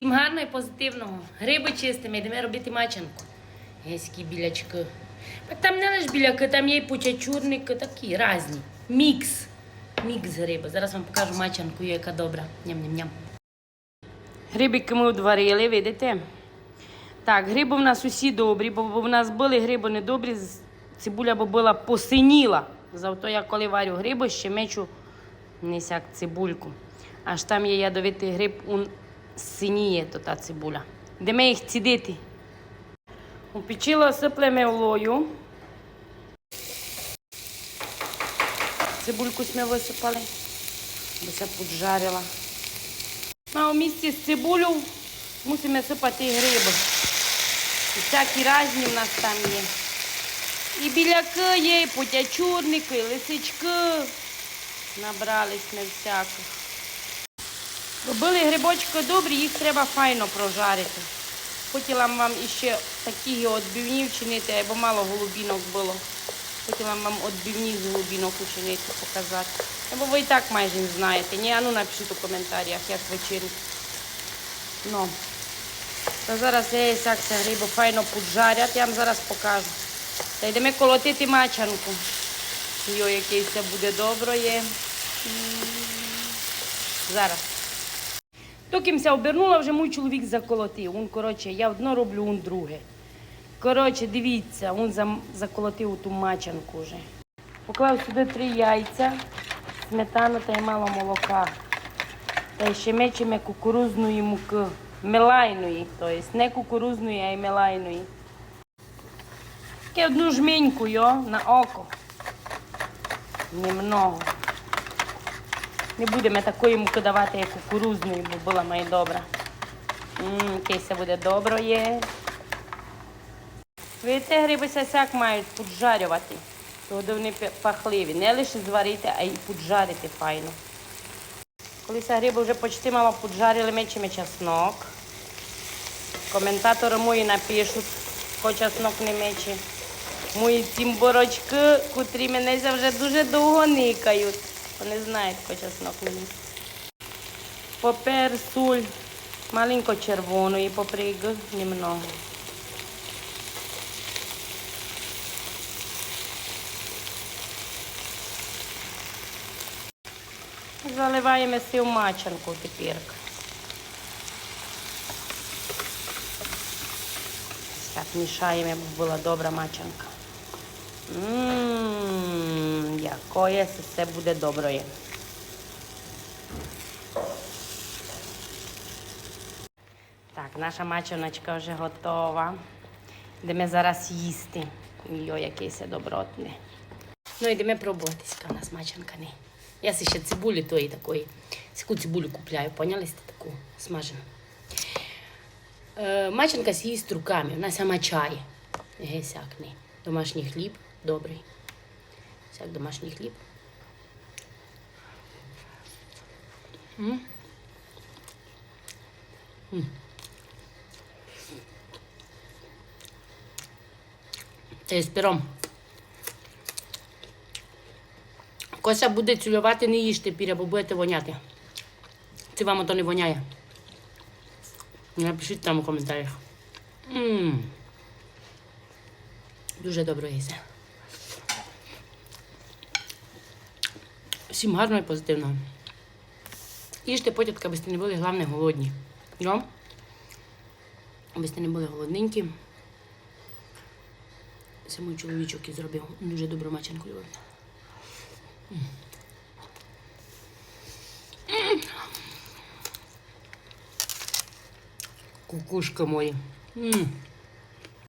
Всім гарно і позитивного. Гриби чистимо, йдемо робити мачанку. Геські білячки. Так там не лише біляки, там є і почачурники, такі різні. Мікс. Мікс гриби. Зараз вам покажу мачанку, яка добра. Ням-ням-ням. Грибики ми одварили, видите? Так, гриби в нас усі добрі, бо в нас були гриби недобрі, цибуля бо була посиніла. Зато я коли варю гриби, ще мечу не сяк цибульку. Аж там є ядовитий гриб, синіє то та цибуля. Йдемо їх цідити. У печила сиплемо олою. Цибульку ми висипали, бо поджарила. А у місці з цибулю мусимо сипати гриби. І всякі різні в нас там є. І біляки є, і путячурники, і лисички. Набрались ми всяких. Робили грибочки добрі, їх треба файно прожарити. Хотіла вам іще такі відбивні вчинити, бо мало голубінок було. Хотіла вам відбивні з голубінок учинити, показати. Бо ви і так майже не знаєте. Ні, а ну напишіть у коментарях, як вечерю. Ну. Та зараз я і сякся гриби файно поджарять, я вам зараз покажу. Та йдемо колотити мачанку. Йо, який це буде добре. Зараз. Токимся обернула, вже мій чоловік заколотив. Он, коротше, я одно роблю, он друге. Коротше, дивіться, він заколотив ту мачанку вже. Поклав сюди три яйця, сметану та й мало молока. Та ще мечемо кукурузної муки. Мелайної, тобто не кукурузної, а й мелайної. Таке одну жменьку йо, на око. Немного. Не будемо такої муки давати, як кукурузної, бо була має добра. Яке буде добре є. Видите, гриби сяк мають поджарювати, тоді вони пахливі. Не лише зварити, а й поджарити файно. Коли ся гриби вже почти мало поджарили, мечемо чеснок. Коментатори мої напишуть, хто чеснок не мече. Мої ці борочки, котрі мене вже дуже довго никають. Вони знають, хто чеснок мече. Попер, соль, маленько червоної паприки, немного. Заливаємо всю мачанку тепер. Так, мішаємо, щоб була добра мачанка. Ммм, якое це все буде добре. Так, наша мачаночка вже готова. Йдемо зараз їсти. Йо, який це добротний. Ну, йдемо пробувати, яка у нас мачанка не. Я ще цибулі тої такої. Таку цибулю купляю, поняли таку смажену. Е, мачанка з'їсть руками, вона сама чає. Гесяк не. Домашній хліб добрий. Сяк домашній хліб. М? М. Це з піром. Кося буде цілювати, не їжте піря, бо будете воняти. Чи вам ото не воняє? Напишіть там у коментарях. М. Дуже добре їсти. Всім гарно і позитивно. Їжте потітка, аби не були, головне, голодні. Ну, аби не були голодненькі. Це мій чоловічок і зробив. Дуже добру маченку. Кукушка мої. М.